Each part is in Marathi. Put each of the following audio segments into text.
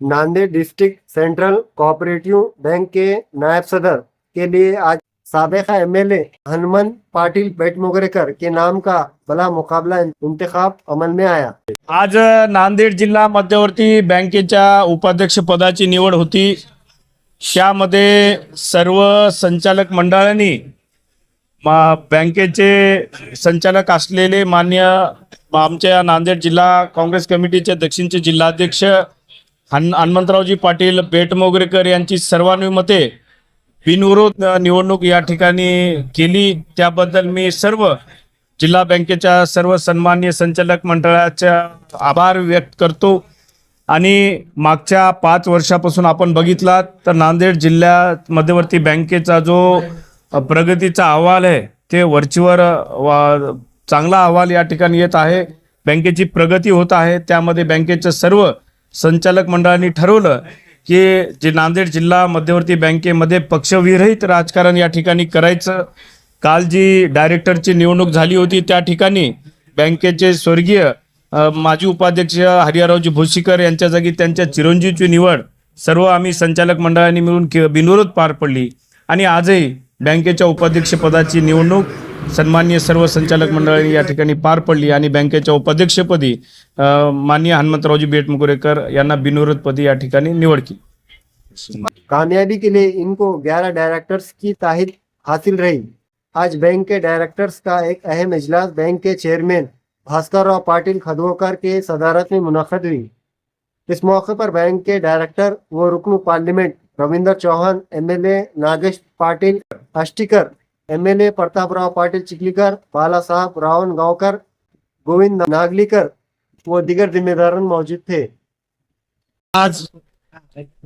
Nanded district central cooperative bank के नायब सदर के लिए आज सबका एमएलए हनुमान पाटिल बेटमोगरेकर के नाम का भला मुकाबला इंतखाब अमल में आया। आज नांदेड जिल्हा मध्यवर्ती बँकेच्या उपाध्यक्ष पदाची निवड होती. त्यामध्ये सर्व संचालक मंडळांनी मा- बँकेचे संचालक असलेले मान्य आमच्या नांदेड जिल्हा काँग्रेस कमिटीचे दक्षिणचे जिल्हाध्यक्ष हन हनुमंतरावजी पाटील बेटमोगरेकर यांची सर्वानुमते बिनविरोध निवडणूक या ठिकाणी केली. त्याबद्दल मी सर्व जिल्हा बँकेच्या सर्व सन्मान्य संचालक मंडळाच्या आभार व्यक्त करतो. आणि मागच्या पाच वर्षापासून आपण बघितलात तर नांदेड जिल्ह्यात मध्यवर्ती बँकेचा जो प्रगतीचा अहवाल आहे ते वरचीवर वा- चांगला अहवाल या ठिकाणी येत आहे. बँकेची प्रगती होत आहे. त्यामध्ये बँकेच्या सर्व संचालक मंडळांनी ठरवलं की जे नांदेड जिल्हा मध्यवर्ती बँकेमध्ये पक्षविरहित राजकारण या ठिकाणी करायचं. काल जी डायरेक्टरची निवडणूक झाली होती त्या ठिकाणी बँकेचे स्वर्गीय माजी उपाध्यक्ष हरिहररावजी भोसीकर यांच्या जागी त्यांच्या चिरंजीवची निवड सर्व आम्ही संचालक मंडळांनी मिळून बिनविरोध पार पडली. आणि आजही बँकेच्या उपाध्यक्षपदाची निवडणूक सन्मान्य सर्व संचालक मंडळाने या ठिकाणी पार पडली आणि बँकेच्या उपाध्यक्षपदी माननीय हनुमंतरावजी बेटमुगुरेकर यांना बिनविरोधपदी या ठिकाणी निवड केली. कामयाबी के लिए इनको 11 डायरेक्टर्स की ताहिद हासिल रही. आज बैंक के डायरेक्टर्स का एक अहम इजलास बैंक के चेयरमैन भास्करराव पाटिल खदवकर के सदारत में मुनद हुई। इस मौके पर बैंक के डायरेक्टर व रुकन parliament Ravinder Chauhan MLA Nagesh Patil Ashtikar MLA Prataprao Patil Chikhlikar Balasaheb Ravan Gaonkar Govind Naglikar व दिगर जिम्मेदार मौजूद थे। आज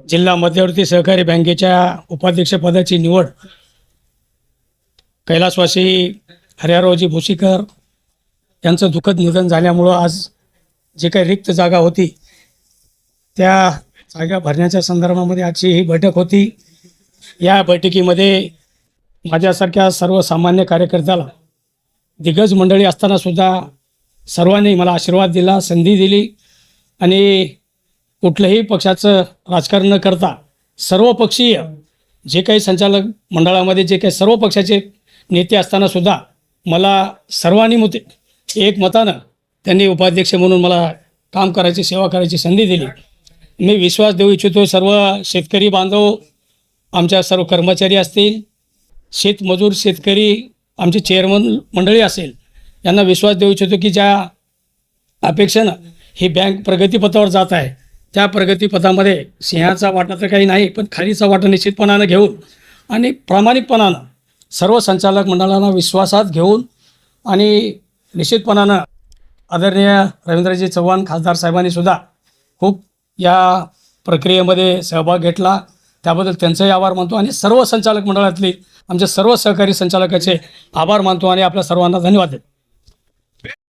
जिल्हा मध्यवर्ती सहकारी बँकेच्या उपाध्यक्षपदाची निवड. कैलासवासी हरिहररावजी भोसीकर यांचं दुःखद निधन झाल्यामुळं आज जे काही रिक्त जागा होती त्या जागा भरण्याच्या संदर्भामध्ये आजची ही बैठक होती या बैठकीमध्ये माझ्यासारख्या सर्वसामान्य कार्यकर्त्याला दिग्गज मंडळी असताना सुद्धा सर्वांनी मला आशीर्वाद दिला संधी दिली आणि कुठल्याही पक्षाचं राजकारण न करता सर्वपक्षीय जे काही संचालक मंडळामध्ये जे काही सर्व पक्षाचे नेते असताना सुद्धा मला सर्वांनी मते एक मतानं त्यांनी उपाध्यक्ष म्हणून मला काम करायची सेवा करायची संधी दिली. मी विश्वास देऊ इच्छितो सर्व शेतकरी बांधव आमच्या सर्व कर्मचारी असतील शेतमजूर शेतकरी आमचे चेअरमन मंडळी असेल यांना विश्वास देऊ इच्छितो की ज्या अपेक्षेनं ही बँक प्रगतीपथावर जात आहे त्या प्रगतीपथामध्ये सिंहाचा वाटा तर काही नाही पण खालीचा वाटा निश्चितपणानं घेऊन आणि प्रामाणिकपणानं सर्व संचालक मंडळांना विश्वासात घेऊन आणि निश्चितपणानं आदरणीय रवींद्रजी चव्हाण खासदार साहेबांनी सुद्धा खूप या प्रक्रियेमध्ये सहभाग घेतला. त्याबद्दल त्यांचाही आभार मानतो आणि सर्व संचालक मंडळातली आमच्या सर्व सहकारी संचालकाचे आभार मानतो आणि आपल्या सर्वांना धन्यवाद. देतो